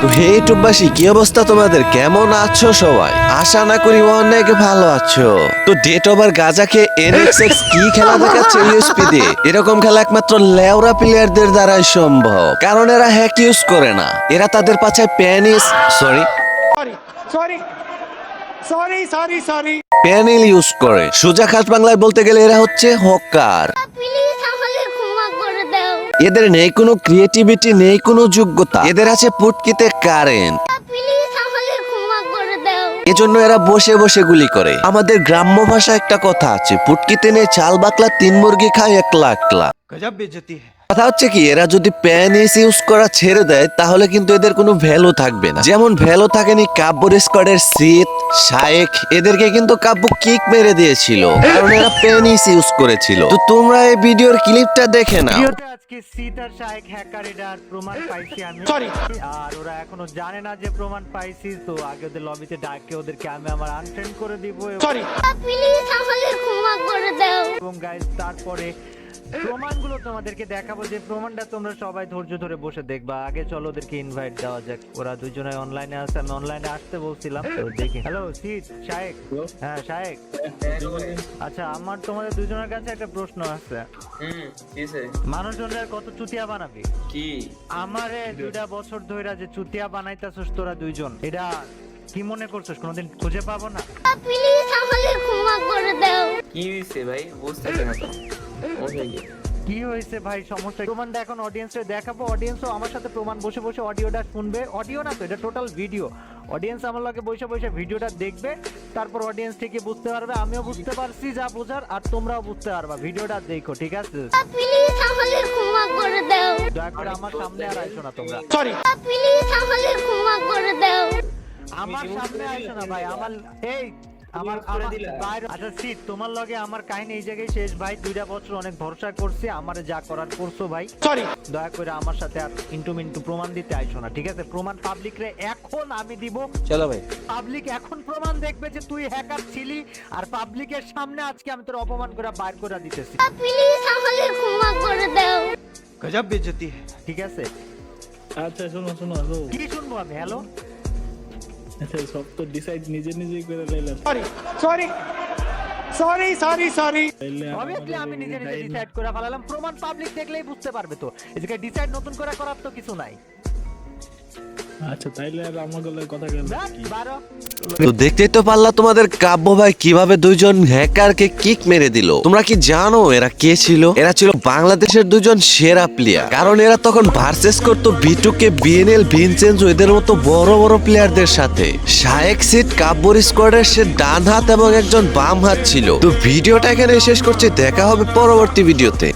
তো হে টুব্বাসী কি অবস্থা তোমাদের? কেমন আছো সবাই? আশা না করি অনেক ভালো আছো। তো ডেট ওভার গাজাকে এনএক্সএক্স কি খেলা দেখাচ্ছে ইউএসপি দিয়ে এরকম খেলা একমাত্র লেওরা প্লেয়ারদের দ্বারাই সম্ভব। কারণ এরা হ্যাক ইউজ করে না। এরা তাদের পাছায় প্যানিস সরি sorry প্যানেল ইউজ করে। সোজা খাস বাংলায় বলতে গেলে এরা হচ্ছে হকার। এদের নেই কোনো ক্রিয়েটিভিটি নেই কোনো যোগ্যতা। এদের আছে পুটকিতে কারেন্ট এজন্য এরা বসে বসে গুলি করে। আমাদের গ্রাম্য ভাষা একটা কথা আছে পুটকিতে নেই চাল বাকলা তিন মুরগি খায় এক লাখ লাখ গজব বেজতি কথা হচ্ছে কি এরা যদি প্যান এসি ইউজ করা ছেড়ে দেয় তাহলে কিন্তু এদের কোনো ভ্যালু থাকবে না। যেমন ভ্যালু থাকেনি কাব্য স্কোয়াডের সিট শায়েক এদেরকে কিন্তু কাব্য কিক মেরে দিয়েছিল কারণ এরা প্যান এসি ইউজ করেছিল। তো তোমরা এই ভিডিওর ক্লিপটা দেখে নাও। ভিডিওতে আজকে সিটার শাহেক হ্যাকার এটার প্রমাণ পাইছি আমি। Sorry. আর ওরা এখনও জানে না যে প্রমাণ পাইছি তো আগে ওদের লবিতে ডাকে ওদেরকে আমি আমার আনফ্রেন্ড করে দিব। Sorry. প্লিজ আমাকে ক্ষমা করে দাও। এবং গাইজ তারপরে প্রমাণগুলো তোমাদেরকে দেখাবো যে প্রমাণটা তোমরা সবাই ধৈর্য ধরে বসে দেখবা। আগে চলো ওদেরকে ইনভাইট দেওয়া যাক। ওরা দুজনে অনলাইনে আছে আমি অনলাইনে আসতে বলছিলাম তো দেখি। হ্যালো সিট শাহেক হ্যাঁ শাহেক আচ্ছা আমার তোমাদের দুজনের কাছে একটা প্রশ্ন আছে। মানুষজনের কত চুতিয়া বানাবি? কি? আমারে দুইটা বছর ধইরা যে চুতিয়া বানাইতাছস তোরা দুইজন এটা কি মনে করছস? কোনোদিন খুঁজে পাবো না? প্লিজ আমাকে ক্ষমা করে দাও। কি হইছে ভাই? বুঝতেছি না তো। কি কি হয়েছে ভাই? সমস্যা প্রমাণটা এখন অডিয়েন্সে দেখাবো। অডিয়েন্সও আমার সাথে প্রমাণ বসে বসে অডিওটা শুনবে। অডিও না তো এটা টোটাল ভিডিও অডিয়েন্স আমার লগে বসে বসে ভিডিওটা দেখবে। তারপর অডিয়েন্স থেকে বুঝতে পারবে। আমিও বুঝতে পারছি যা বোঝার আর তোমরাও বুঝতে পারবা। ভিডিওটা দেখো ঠিক আছে? প্লিজ আমাকে ক্ষমা করে দাও। দয়া করে আমার সামনে আর আইসো না তোমরা। সরি প্লিজ আমাকে ক্ষমা করে দাও। আমার সামনে আইসো না ভাই আমার এই আচ্ছা, তোমার লগে আমার কাহিনী এই জায়গায় শেষ। ভাই দুইটা বছর অনেক ভরসা করছি আমার যা করার করছ ভাই। দয়া করে আমার সাথে আর ইন্টু মিন্টু প্রমাণ দিতে আইসো না ঠিক আছে? প্রমাণ পাবলিক রে এখন আমি দিব। চলো ভাই। পাবলিক এখন প্রমাণ দেখবে যে তুই হ্যাকার ছিলি আর পাবলিকের সামনে আজকে আমি তোর অপমান করে বাইর করে দিতেছি। প্লিজ আমাকে ক্ষমা করে দাও। গজব বেজতি। ঠিক আছে? আচ্ছা শোনো শোনো কি শুনব আমি? হ্যালো সব তো ডিসাইড নিজে নিজেই করে লাইলাম। Sorry sorry sorry sorry sorry obviously আমি নিজে নিজে ডিসাইড করে ফেলালাম। প্রমাণ পাবলিক দেখলেই বুঝতে পারবে তো। এদিকে ডিসাইড নতুন করে করার তো কিছু নাই। আচ্ছা তাইলে আর আমার গলায় কথা কেন বারো। তো দেখতেই তো পারলা তোমাদের কাব্য ভাই কীভাবে দুইজন হ্যাকারকে কিক মেরে দিল। তোমরা কি জানো এরা কে ছিল? এরা ছিল বাংলাদেশের দুজন সেরা প্লেয়ার কারণ এরা তখন ভার্সেস করতো বিটুকে বিএনএল ভিনসেন্স এদের মতো বড় বড় প্লেয়ারদের সাথে। শায়েক সিট কাব্যর স্কোয়াডের সে ডান হাত এবং একজন বাম হাত ছিল। তো ভিডিওটা এখানে শেষ করছি। দেখা হবে পরবর্তী ভিডিওতে।